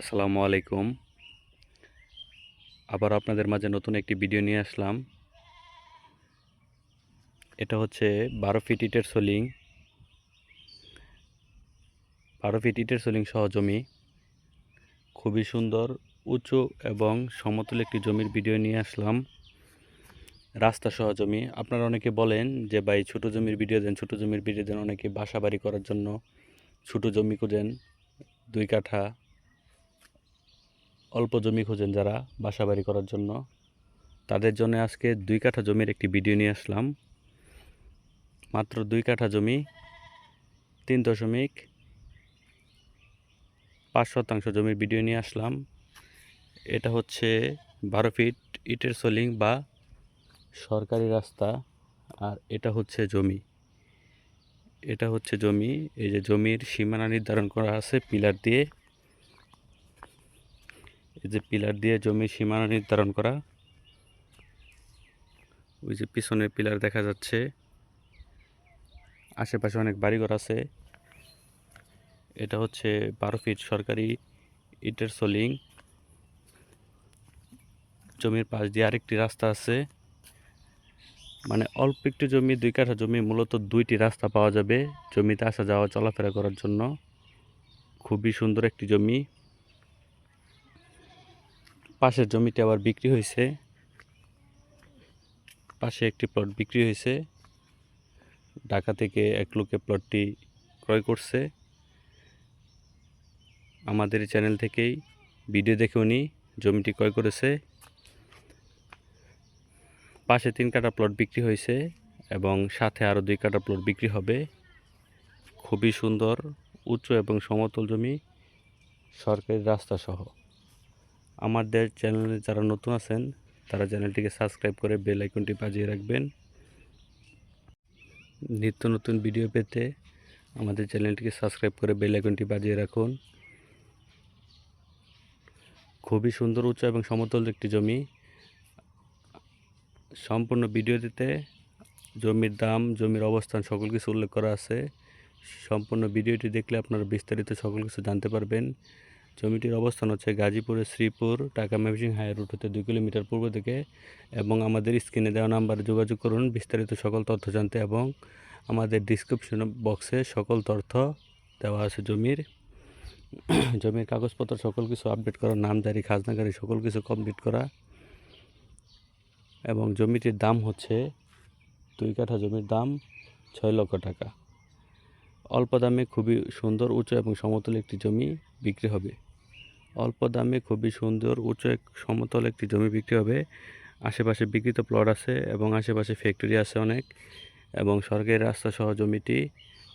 আসসালামু আলাইকুম। আবার আপনাদের মাঝে নতুন একটি ভিডিও নিয়ে আসলাম। এটা হচ্ছে বারো ফিট ইটের সোলিং। বারো ফিট ইটের সোলিং সহ জমি। খুবই সুন্দর, উঁচু এবং সমতল একটি জমির ভিডিও নিয়ে আসলাম। রাস্তা সহ জমি। আপনারা অনেকে বলেন যে, ভাই, ছোটো জমির ভিডিও দেন, ছোটো জমির ভিডিও দেন। অনেকে বাসা বাড়ি করার জন্য ছোটো জমি খুঁজেন, দুই কাঠা। অল্প জমি খোঁজেন যারা বাসা বাড়ি করার জন্য। তাদের জন্য আজকে দুই কাঠা জমির একটি ভিডিও নিয়ে আসলাম। মাত্র দুই কাঠা জমি, তিন দশমিক পাঁচ শতাংশ জমির ভিডিও নিয়ে আসলাম। এটা হচ্ছে বারো ফিট ইটের সোলিং বা সরকারি রাস্তা আর এটা হচ্ছে জমি। এটা হচ্ছে জমি, এই যে জমির সীমানা নির্ধারণ করা আছে পিলার দিয়ে। এই যে পিলার দিয়ে জমি সীমানা নির্ধারণ করা, ওই যে পিছনের পিলার দেখা যাচ্ছে। আশেপাশে অনেক বাড়িঘর আছে। এটা হচ্ছে বারো ফিট সরকারি ইটের সোলিং জমির পাশ দিয়ে আরেকটি রাস্তা আছে। মানে অল্প একটু জমি, দুই কাঠা জমি, মূলত দুইটি রাস্তা পাওয়া যাবে। জমিতে আসা যাওয়া চলাফেরা করার জন্য। খুবই সুন্দর একটি জমি। পাশের জমিটি আবার বিক্রি হয়েছে। পাশে একটি প্লট বিক্রি হয়েছে। ঢাকা থেকে এক লোকে প্লটটি ক্রয় করছে। আমাদের চ্যানেল থেকেই ভিডিও দেখে উনি জমিটি ক্রয় করেছে। পাশে তিন কাটা প্লট বিক্রি হয়েছে এবং সাথে আরও দুই কাটা প্লট বিক্রি হবে। খুবই সুন্দর, উঁচু এবং সমতল জমি, সরকারি রাস্তা সহ আমাদের চ্যানেলে যারা নতুন আছেন, তারা চ্যানেলটিকে সাবস্ক্রাইব করে বেল আইকনটি বাজিয়ে রাখবেন। নিত্য নতুন ভিডিও পেতে আমাদের চ্যানেলটিকে সাবস্ক্রাইব করে বেল আইকনটি বাজিয়ে রাখুন। খুবই সুন্দর উচ্চ এবং সমতল একটি জমি। সম্পূর্ণ ভিডিওটিতে জমির দাম, জমির অবস্থান সকল কিছু উল্লেখ করা আছে। সম্পূর্ণ ভিডিওটি দেখলে আপনারা বিস্তারিত সকল কিছু জানতে পারবেন। জমিটির অবস্থান হচ্ছে গাজীপুরের শ্রীপুর, ঢাকা মেভিসিং হাই রুট হতে দুই কিলোমিটার পূর্ব দিকে এবং আমাদের স্ক্রিনে দেওয়া নাম্বারে যোগাযোগ করুন। বিস্তারিত সকল তথ্য জানতে এবং আমাদের ডিসক্রিপশন বক্সে সকল তথ্য দেওয়া আছে জমির। জমির কাগজপত্র, সকল কিছু আপডেট করা নামজারি খাজনাগারি সকল কিছু কমপ্লিট করা এবং জমিটির দাম হচ্ছে দুই কাঠা জমির দাম ছয় লক্ষ টাকা। অল্প দামে খুবই সুন্দর, উঁচু এবং সমতল একটি জমি বিক্রি হবে। অল্প দামে খুবই সুন্দর উঁচু এক সমতল একটি জমি বিক্রি হবে। আশেপাশে বিক্রিত প্লট আছে এবং আশেপাশে ফ্যাক্টরি আছে অনেক এবং সরকারি রাস্তা সহ জমিটি।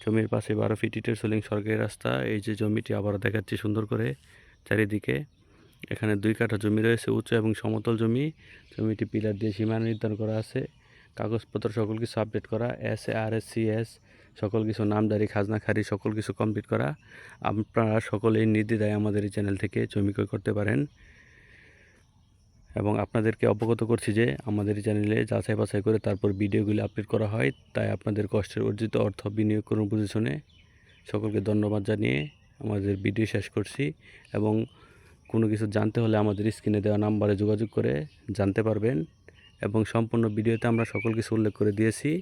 জমির পাশে বারো ফিট ইটের সোলিং সরকারি রাস্তা। এই যে জমিটি আবার দেখাচ্ছি সুন্দর করে চারিদিকে। এখানে দুই কাঠা জমি রয়েছে উঁচু এবং সমতল জমি। জমিটি পিলার দিয়ে সীমানা নির্ধারণ করা আছে। কাগজপত্র সকল কিছু আপডেট করা S A R S C S সকল কিছু নামদারি খাজনা খারি সকল কিছু কমপ্লিট করা। আপনারা সকলেই নির্দ্বিধায় আমাদের এই চ্যানেল থেকে জমি করতে পারেন। এবং আপনাদেরকে অবগত করছি যে আমাদের চ্যানেলে যাচাই বাছাই করে তারপর ভিডিওগুলি আপলোড করা হয়। তাই আপনাদের কষ্টের অর্জিত অর্থ বিনিয়োগ করুন বুঝে শুনে সকলকে ধন্যবাদ জানিয়ে আমাদের ভিডিও শেষ করছি। এবং কোনো কিছু জানতে হলে আমাদের স্ক্রিনে দেওয়া নাম্বারে যোগাযোগ করে জানতে পারবেন। এবং সম্পূর্ণ ভিডিওতে আমরা সকল কিছু উল্লেখ করে দিয়েছি।